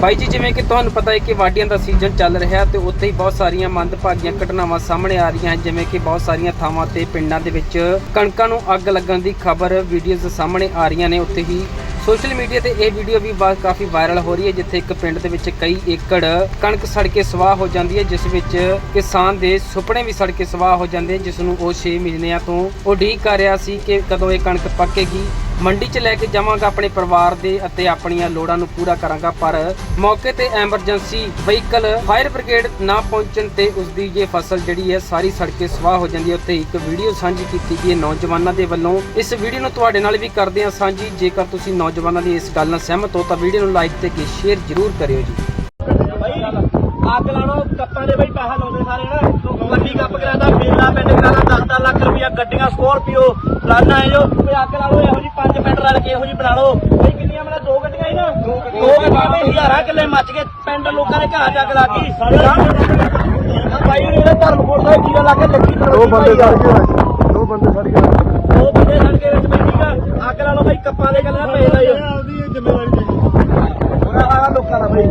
ਬਾਈ ਜੀ, ਜਿਵੇਂ ਕਿ ਤੁਹਾਨੂੰ ਪਤਾ ਹੈ ਕਿ ਵਾਢੀਆਂ ਦਾ ਸੀਜ਼ਨ ਚੱਲ ਰਿਹਾ ਤੇ ਉੱਥੇ ਹੀ ਬਹੁਤ ਸਾਰੀਆਂ ਮੰਦਭਾਗੀਆਂ ਘਟਨਾਵਾਂ ਸਾਹਮਣੇ ਆ ਰਹੀਆਂ ਜਿਵੇਂ ਕਿ ਬਹੁਤ ਸਾਰੀਆਂ ਥਾਵਾਂ ਤੇ ਪਿੰਡਾਂ ਦੇ ਵਿੱਚ ਕਣਕਾਂ ਨੂੰ ਅੱਗ ਲੱਗਣ ਦੀ ਖਬਰ ਵੀਡੀਓਜ਼ ਸਾਹਮਣੇ ਆ ਰਹੀਆਂ ਨੇ ਉੱਥੇ ਹੀ। ਸੋਸ਼ਲ ਮੀਡੀਆ ਤੇ ਇਹ ਵੀਡੀਓ ਵੀ ਬਾ- ਕਾਫੀ ਵਾਇਰਲ ਹੋ ਰਹੀ ਹੈ, ਜਿੱਥੇ ਇੱਕ ਪਿੰਡ ਦੇ ਵਿੱਚ ਕਈ ਏਕੜ ਕਣਕ ਸੜ ਕੇ ਸਵਾਹ ਹੋ ਜਾਂਦੀ ਹੈ, ਜਿਸ ਵਿੱਚ ਕਿਸਾਨ ਦੇ ਸੁਪਨੇ ਵੀ ਸੜ ਕੇ ਸਵਾਹ ਹੋ ਜਾਂਦੇ ਹਨ, ਜਿਸ ਨੂੰ ਉਹ 6 ਮਹੀਨਿਆਂ ਤੋਂ ਉਡੀਕ ਕਰ ਰਿਹਾ ਸੀ ਕਿ ਕਦੋਂ ਇਹ ਕਣਕ ਪੱਕੇਗੀ। ਮੰਡੀ 'ਚ ਲੈ ਕੇ ਜਾਵਾਂਗਾ ਆਪਣੇ ਪਰਿਵਾਰ ਦੇ ਅਤੇ ਆਪਣੀਆਂ ਲੋੜਾਂ ਨੂੰ ਪੂਰਾ ਕਰਾਂਗਾ, ਪਰ ਮੌਕੇ ਤੇ ਐਮਰਜੈਂਸੀ ਵਹੀਕਲ ਫਾਇਰ ਬ੍ਰਿਗੇਡ ਨਾ ਪਹੁੰਚਣ ਤੇ ਉਸ ਦੀ ਇਹ ਫਸਲ ਜਿਹੜੀ ਹੈ ਸਾਰੀ ਸੜ ਕੇ ਸਵਾਹ ਹੋ ਜਾਂਦੀ ਹੈ। ਉੱਤੇ ਇੱਕ ਵੀਡੀਓ ਸਾਂਝੀ ਕੀਤੀ ਗਈ ਹੈ ਨੌਜਵਾਨਾਂ ਦੇ ਵੱਲੋਂ। ਇਸ ਵੀਡੀਓ ਨੂੰ ਤੁਹਾਡੇ ਨਾਲ ਵੀ ਕਰਦੇ ਹਾਂ ਸਾਂਝੀ। ਜੇਕਰ ਤੁਸੀਂ ਨੌਜਵਾਨਾਂ ਦੀ ਇਸ ਗੱਲ ਨਾਲ ਸਹਿਮਤ ਹੋ, ਤਾਂ ਵੀਡੀਓ ਨੂੰ ਲਾਈਕ ਤੇ ਕੇ ਸ਼ੇਅਰ ਜ਼ਰੂਰ ਕਰਿਓ ਜੀ। ਅੱਗ ਲਾਣੋ ਕੱਪਾਂ ਦੇ ਬਈ ਪੈਸਾ ਲਾਉਂਦੇ ਸਾਰੇ ਨਾ। ਵੱਡੀ ਕੱਪ ਕਰਾਦਾ ਮੇਲਾ ਪਿੰਡ ਕਰਾਦਾ 10 10 ਲੱਖ ਰੁਪਇਆ ਗੱਡੀਆਂ ਸਕੋਰਪੀਓ ਫਲਾਨਾ ਹੈ ਜੋ ਅੱਗ ਲਾ ਇਹੋ ਜੀ ਪੰਜ ਪਿੰਡ ਰਲ ਕੇ ਇਹੋ ਜੀ ਬਣਾ ਲਓ। ਬਈ ਕਿੰਨੀਆਂ ਮਤਲਬ ਦੋ ਗੱਡੀਆਂ ਹੀ ਨਾ? ਦੋ ਗੱਡੀਆਂ। ਦੇ ਹਜ਼ਾਰਾਂ ਕਿੱਲੇ ਮੱਚ ਗਏ ਪਿੰਡ ਲੋਕਾਂ ਦੇ ਘਰ ਜਾ ਕੇ। ਗਈ ਬਾਈ ਨੇ ਇਹਦੇ ਧਰਮਕੋਟ ਦਾ ਜੀਰਾ ਲਾ ਕੇ ਲੱਗੀ ਦੋ ਬੰਦੇ ਸੜ ਗਏ ਦੋ ਬੰਦੇ ਸੜ ਗਏ ਦੋ ਬੰਦੇ ਸੜ ਕੇ ਵਿੱਚ ਬਈ ਠੀਕ ਆ? ਅੱਗ ਲਾ ਲਓ ਬਈ ਕੱਪਾਂ ਦੇ ਗੱਲਾਂ ਪਏ ਲਾਇਓ ਆਪਦੀ ਜ਼ਿੰਮੇਵਾਰੀ ਉਹਨਾਂ ਵਾਲਾ ਲੋਕਾਂ ਦਾ ਬਈ।